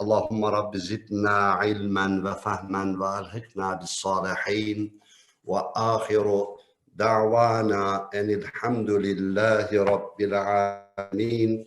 اللهم رب زدنا علما وفهما والحقنا بالصالحين واخر دعوانا ان الحمد لله رب العالمين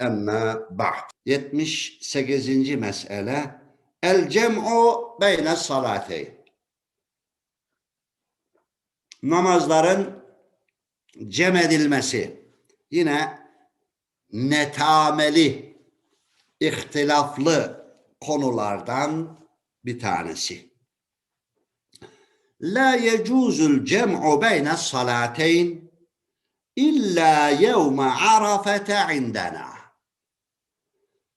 اما بعد 78. mesele el cem'u beyne salateyn namazların cem edilmesi yine netameli ihtilaflı konulardan bir tanesi. La yecuzul cem'u beyne salateyn illa yevme arafete indena.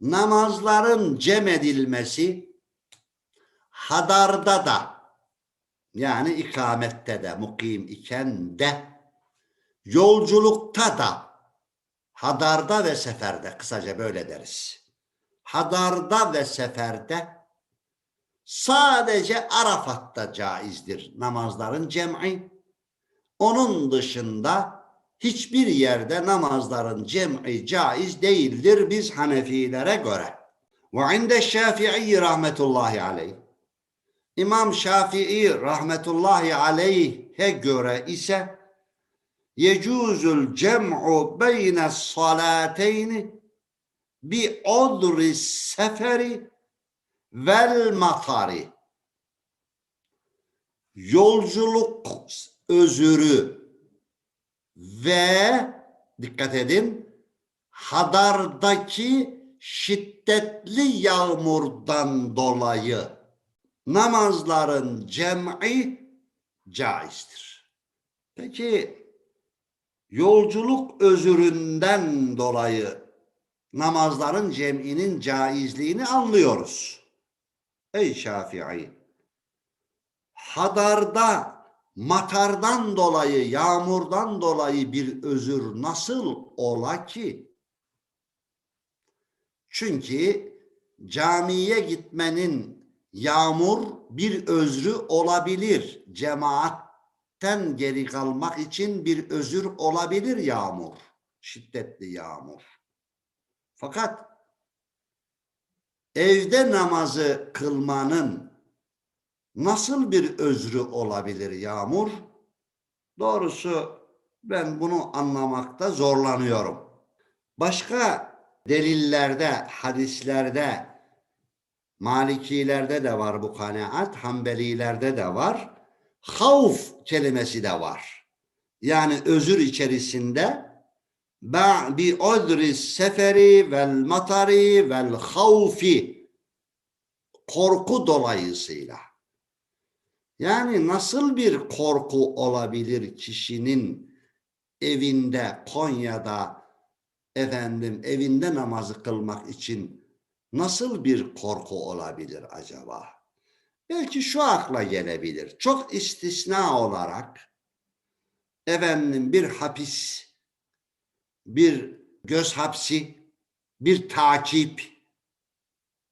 Namazların cem edilmesi hadarda da yani ikamette de mukim iken de yolculukta da hadarda ve seferde kısaca böyle deriz hadarda ve seferde sadece Arafat'ta caizdir namazların cem'i. Onun dışında hiçbir yerde namazların cem'i caiz değildir biz Hanefilere göre. Ve inde Şafii rahmetullahi aleyh. İmam Şafii rahmetullahi aleyhe göre ise yecuzul cem'u beyne salateyni bi odri seferi vel matari yolculuk özürü ve dikkat edin hadardaki şiddetli yağmurdan dolayı namazların cem'i caizdir. Peki yolculuk özüründen dolayı namazların cem'inin caizliğini anlıyoruz. Ey Şafii! Hadarda, matardan dolayı, yağmurdan dolayı bir özür nasıl ola ki? Çünkü camiye gitmenin yağmur bir özrü olabilir. Cemaatten geri kalmak için bir özür olabilir yağmur. Şiddetli yağmur. Fakat evde namazı kılmanın nasıl bir özrü olabilir Yağmur? Doğrusu ben bunu anlamakta zorlanıyorum. Başka delillerde, hadislerde, Malikilerde de var bu kanaat, Hanbelilerde de var. Havf kelimesi de var. Yani özür içerisinde bi udri seferi vel matari vel havfi korku dolayısıyla yani nasıl bir korku olabilir kişinin evinde Konya'da efendim evinde namazı kılmak için nasıl bir korku olabilir acaba? Belki şu akla gelebilir. Çok istisna olarak efendim bir hapis bir göz hapsi, bir takip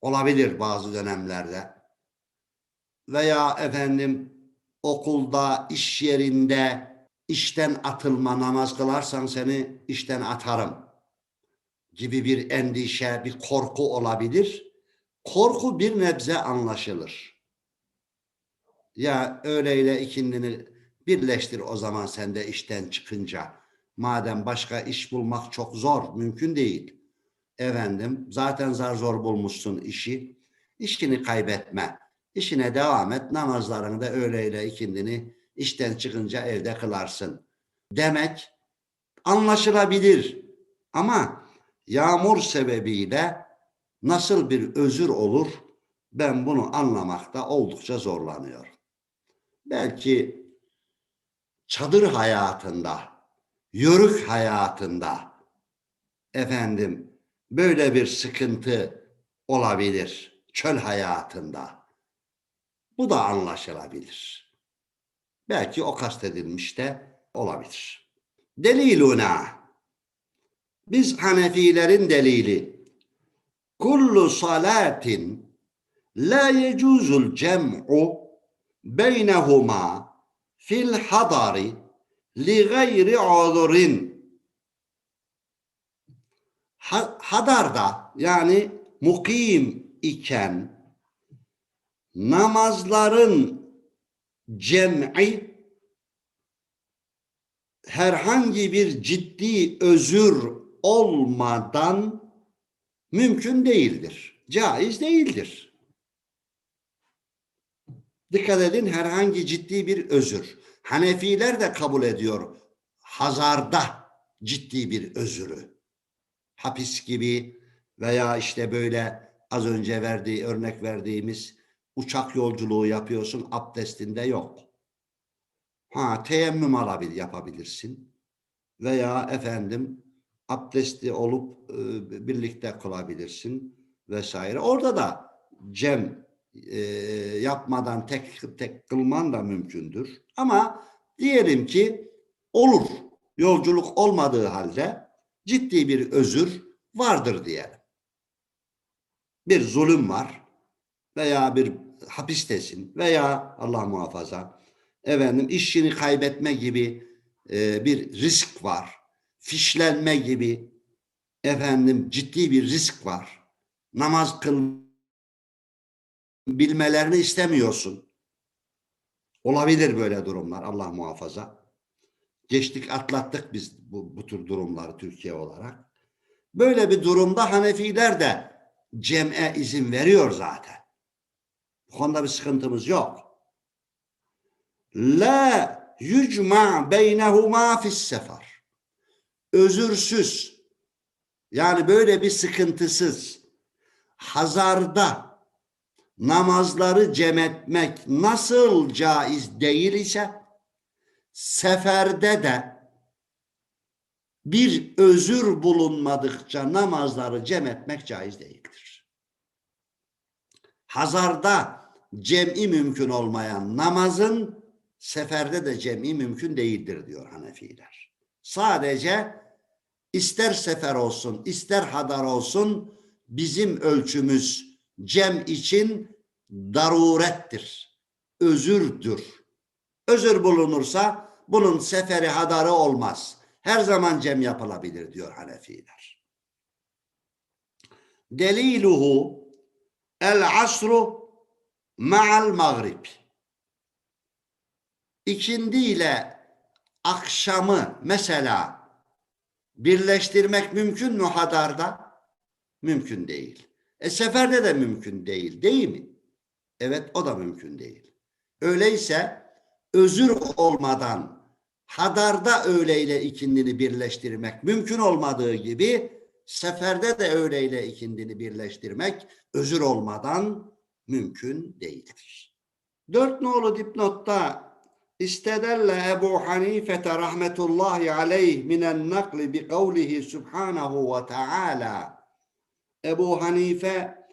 olabilir bazı dönemlerde. Veya efendim okulda, iş yerinde işten atılma namaz kılarsan seni işten atarım gibi bir endişe, bir korku olabilir. Korku bir nebze anlaşılır. Ya öğleyle ikindini birleştir o zaman sen de işten çıkınca. Madem başka iş bulmak çok zor, mümkün değil. Efendim, zaten zar zor bulmuşsun işi. İşini kaybetme. İşine devam et. Namazlarını da öğleyle ikindini işten çıkınca evde kılarsın. Demek anlaşılabilir. Ama yağmur sebebiyle nasıl bir özür olur ben bunu anlamakta oldukça zorlanıyorum. Belki çadır hayatında yörük hayatında efendim böyle bir sıkıntı olabilir. çöl hayatında. Bu da anlaşılabilir. Belki o kastedilmiş de olabilir. Deliluna. Biz Hanefilerin delili. Kullu salatin la yecuzul cem'u beynehuma fil hadari li gayri uzurin. Ha- Hadarda yani mukim iken namazların cem'i herhangi bir ciddi özür olmadan mümkün değildir. Caiz değildir. Dikkat edin herhangi ciddi bir özür. Hanefiler de kabul ediyor hazarda ciddi bir özürü. Hapis gibi veya işte böyle az önce verdiği örnek verdiğimiz uçak yolculuğu yapıyorsun abdestinde yok. Ha teyemmüm alabil yapabilirsin. Veya efendim abdestli olup e, birlikte kılabilirsin vesaire. Orada da cem e, yapmadan tek tek kılman da mümkündür. Ama diyelim ki olur. Yolculuk olmadığı halde ciddi bir özür vardır diyelim. Bir zulüm var veya bir hapistesin veya Allah muhafaza efendim işini kaybetme gibi e, bir risk var. Fişlenme gibi efendim ciddi bir risk var. Namaz kıl bilmelerini istemiyorsun. Olabilir böyle durumlar Allah muhafaza. Geçtik atlattık biz bu, bu tür durumları Türkiye olarak. Böyle bir durumda Hanefiler de cem'e izin veriyor zaten. Bu konuda bir sıkıntımız yok. La yücma beynehuma fis sefer. Özürsüz yani böyle bir sıkıntısız hazarda namazları cem etmek nasıl caiz değil ise seferde de bir özür bulunmadıkça namazları cem etmek caiz değildir. Hazarda cem'i mümkün olmayan namazın seferde de cem'i mümkün değildir diyor Hanefiler. Sadece ister sefer olsun ister hadar olsun bizim ölçümüz cem için darurettir. Özürdür. Özür bulunursa bunun seferi hadarı olmaz. Her zaman cem yapılabilir diyor Hanefiler. Deliluhu el asru ma'al mağrib. İkindi ile akşamı mesela birleştirmek mümkün mü hadarda? Mümkün değil. E seferde de mümkün değil değil mi? Evet o da mümkün değil. Öyleyse özür olmadan hadarda öğleyle ikindini birleştirmek mümkün olmadığı gibi seferde de öğleyle ikindini birleştirmek özür olmadan mümkün değildir. Dört nolu dipnotta istedelle Ebu Hanifete rahmetullahi aleyh minen nakli bi kavlihi subhanahu ve teala Ebu Hanife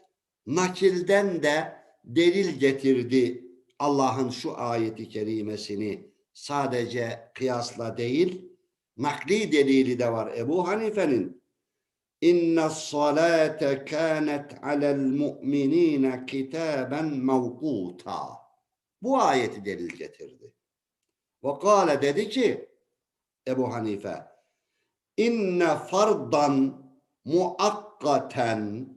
nakilden de delil getirdi Allah'ın şu ayeti kerimesini sadece kıyasla değil nakli delili de var Ebu Hanife'nin İnne salate kânet alel mu'minîne kitâben mevkûtâ. Bu ayeti delil getirdi. Ve kâle dedi ki Ebu Hanife inne fardan muakkaten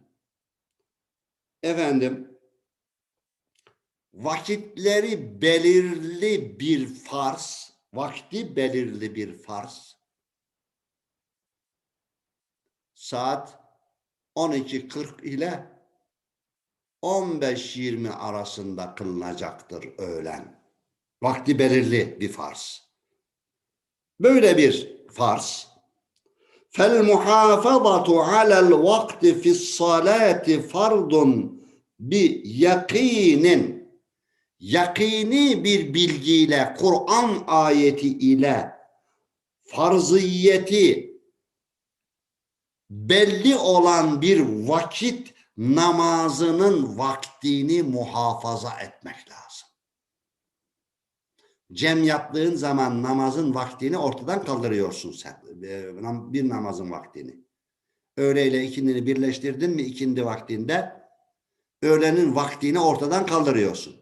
efendim vakitleri belirli bir farz, vakti belirli bir farz. Saat 12.40 ile 15.20 arasında kılınacaktır öğlen. Vakti belirli bir farz. Böyle bir farz. Alel vakti fis salati fardun bi yakinin yakini bir bilgiyle Kur'an ayeti ile farziyeti belli olan bir vakit namazının vaktini muhafaza etmek lazım. Cem yaptığın zaman namazın vaktini ortadan kaldırıyorsun sen. Ee, Bir namazın vaktini. Öğle ile ikindini birleştirdin mi ikindi vaktinde öğlenin vaktini ortadan kaldırıyorsun.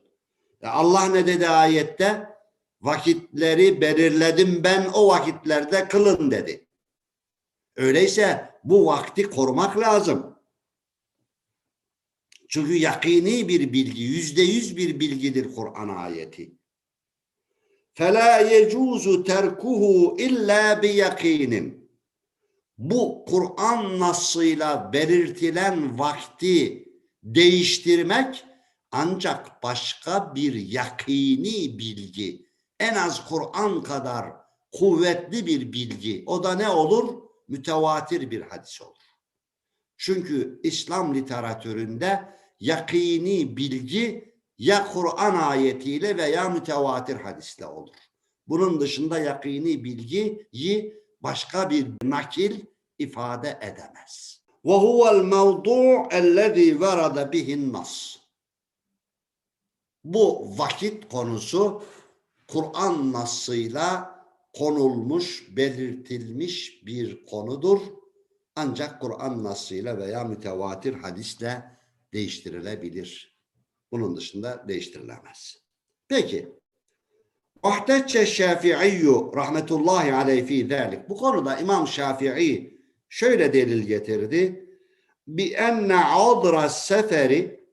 E Allah ne dedi ayette? Vakitleri belirledim ben o vakitlerde kılın dedi. Öyleyse bu vakti korumak lazım. Çünkü yakini bir bilgi, yüzde yüz bir bilgidir Kur'an ayeti. فَلَا يَجُوزُ تَرْكُهُ اِلَّا بِيَقِينٍ Bu Kur'an nasıyla belirtilen vakti değiştirmek ancak başka bir yakini bilgi, en az Kur'an kadar kuvvetli bir bilgi. O da ne olur? Mütevatir bir hadis olur. Çünkü İslam literatüründe yakini bilgi ya Kur'an ayetiyle veya mütevatir hadisle olur. Bunun dışında yakini bilgiyi başka bir nakil ifade edemez. Ve huvel mevdu' ellezî verada bihin nas. Bu vakit konusu Kur'an nasıyla konulmuş, belirtilmiş bir konudur. Ancak Kur'an nasıyla veya mütevatir hadisle değiştirilebilir. Bunun dışında değiştirilemez. Peki. Vahdetçe Şafi'iyyu rahmetullahi aleyhi fi zalik. Bu konuda İmam Şafii şöyle delil getirdi. Bi enne adra seferi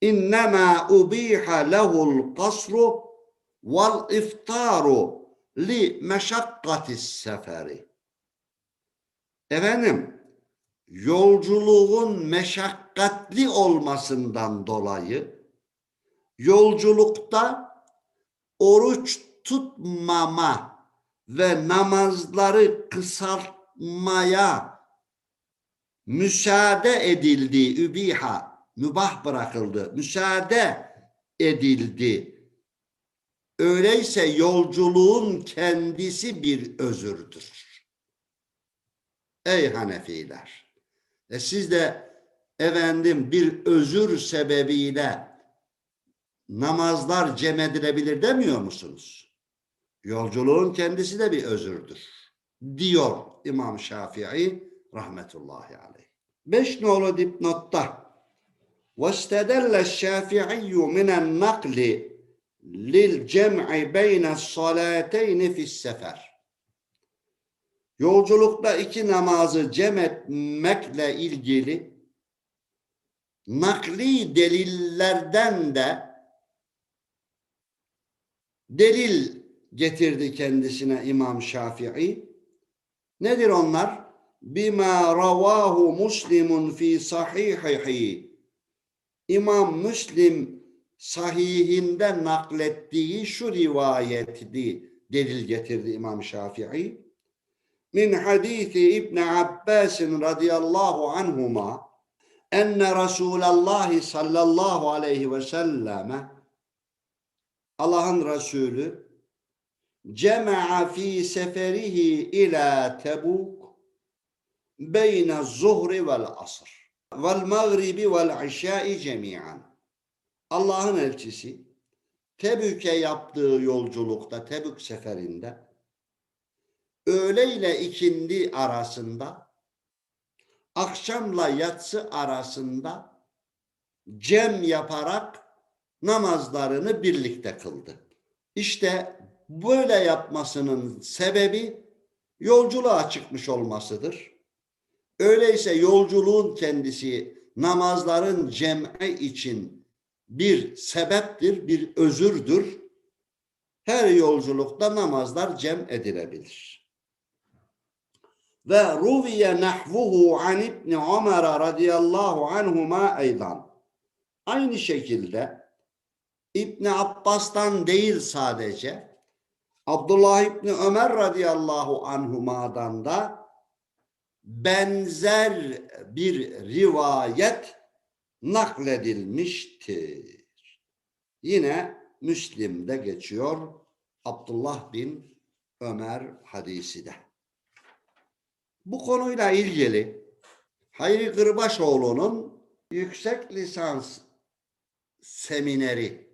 innema ubiha lehul kasru vel iftaru li meşakkatis seferi. Efendim, yolculuğun meşakkatli olmasından dolayı yolculukta oruç tutmama ve namazları kısaltmaya müsaade edildi, übiha, mübah bırakıldı, müsaade edildi. Öyleyse yolculuğun kendisi bir özürdür. Ey Hanefiler! E siz de efendim bir özür sebebiyle namazlar cem edilebilir demiyor musunuz? Yolculuğun kendisi de bir özürdür. Diyor İmam Şafii rahmetullahi aleyh. Beş nolu dipnotta وَاسْتَدَلَّ الشَّافِعِيُّ مِنَ النَّقْلِ لِلْجَمْعِ بَيْنَ الصَّلَاتَيْنِ فِي السَّفَرِ Yolculukta iki namazı cem etmekle ilgili nakli delillerden de delil getirdi kendisine İmam Şafii. Nedir onlar? Bima ravahu Muslimun fi sahihihi. İmam Müslim sahihinde naklettiği şu rivayeti delil getirdi İmam Şafii. Min hadisi İbn Abbas radıyallahu anhuma enne Resulallah sallallahu aleyhi ve selleme Allah'ın Resulü cema'a fi seferihi ila Tebuk beyne zuhri vel asr vel mağribi vel işai cemi'an. Allah'ın elçisi Tebük'e yaptığı yolculukta, Tebük seferinde öğle ile ikindi arasında akşamla yatsı arasında cem yaparak namazlarını birlikte kıldı. İşte böyle yapmasının sebebi yolculuğa çıkmış olmasıdır. Öyleyse yolculuğun kendisi namazların cem'i için bir sebeptir, bir özürdür. Her yolculukta namazlar cem edilebilir. Ve ruviye nahvuhu an İbn Ömer radıyallahu anhuma aydan. Aynı şekilde İbn Abbas'tan değil sadece Abdullah İbni Ömer radıyallahu anhuma'dan da benzer bir rivayet nakledilmiştir. Yine Müslim'de geçiyor Abdullah bin Ömer hadisi de. Bu konuyla ilgili Hayri Kırbaşoğlu'nun yüksek lisans semineri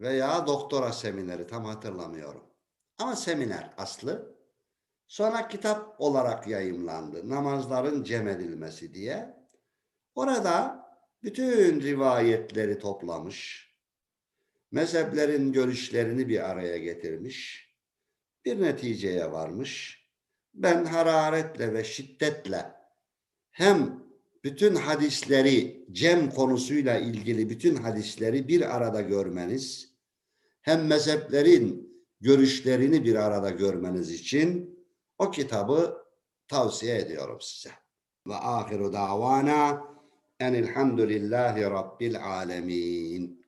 veya doktora semineri tam hatırlamıyorum. Ama seminer aslı. Sonra kitap olarak yayımlandı. Namazların cem edilmesi diye. Orada bütün rivayetleri toplamış. Mezheplerin görüşlerini bir araya getirmiş. Bir neticeye varmış. Ben hararetle ve şiddetle hem bütün hadisleri cem konusuyla ilgili bütün hadisleri bir arada görmeniz hem mezheplerin görüşlerini bir arada görmeniz için o kitabı tavsiye ediyorum size. Ve ahiru davana enilhamdülillahi rabbil alemin.